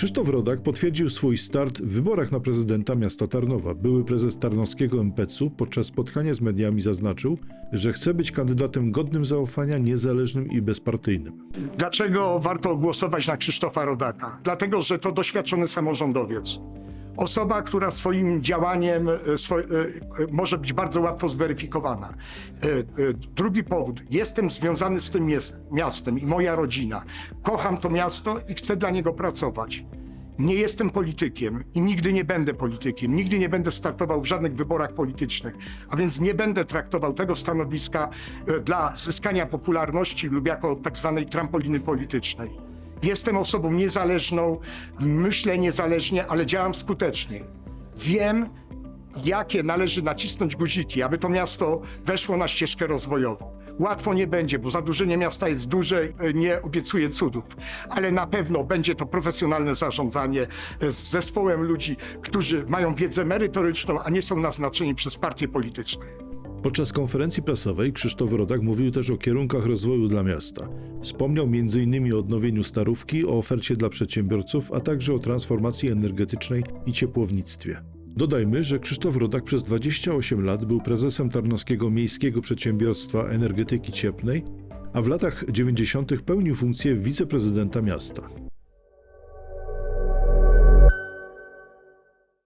Krzysztof Rodak potwierdził swój start w wyborach na prezydenta miasta Tarnowa. Były prezes Tarnowskiego MPC-u podczas spotkania z mediami zaznaczył, że chce być kandydatem godnym zaufania, niezależnym i bezpartyjnym. Dlaczego warto głosować na Krzysztofa Rodaka? Dlatego, że to doświadczony samorządowiec. Osoba, która swoim działaniem e, swo, e, e, może być bardzo łatwo zweryfikowana. Drugi powód. Jestem związany z tym miastem i moja rodzina. Kocham to miasto i chcę dla niego pracować. Nie jestem politykiem i nigdy nie będę politykiem. Nigdy nie będę startował w żadnych wyborach politycznych, a więc nie będę traktował tego stanowiska e, dla zyskania popularności lub jako tak zwanej trampoliny politycznej. Jestem osobą niezależną, myślę niezależnie, ale działam skutecznie. Wiem, jakie należy nacisnąć guziki, aby to miasto weszło na ścieżkę rozwojową. Łatwo nie będzie, bo zadłużenie miasta jest duże, e, nie obiecuje cudów, ale na pewno będzie to profesjonalne zarządzanie e, z zespołem ludzi, którzy mają wiedzę merytoryczną, a nie są naznaczeni przez partie polityczne. Podczas konferencji prasowej Krzysztof Rodak mówił też o kierunkach rozwoju dla miasta. Wspomniał m.in. o odnowieniu starówki, o ofercie dla przedsiębiorców, a także o transformacji energetycznej i ciepłownictwie. Dodajmy, że Krzysztof Rodak przez 28 lat był prezesem Tarnowskiego Miejskiego Przedsiębiorstwa Energetyki Cieplnej, a w latach 90. pełnił funkcję wiceprezydenta miasta.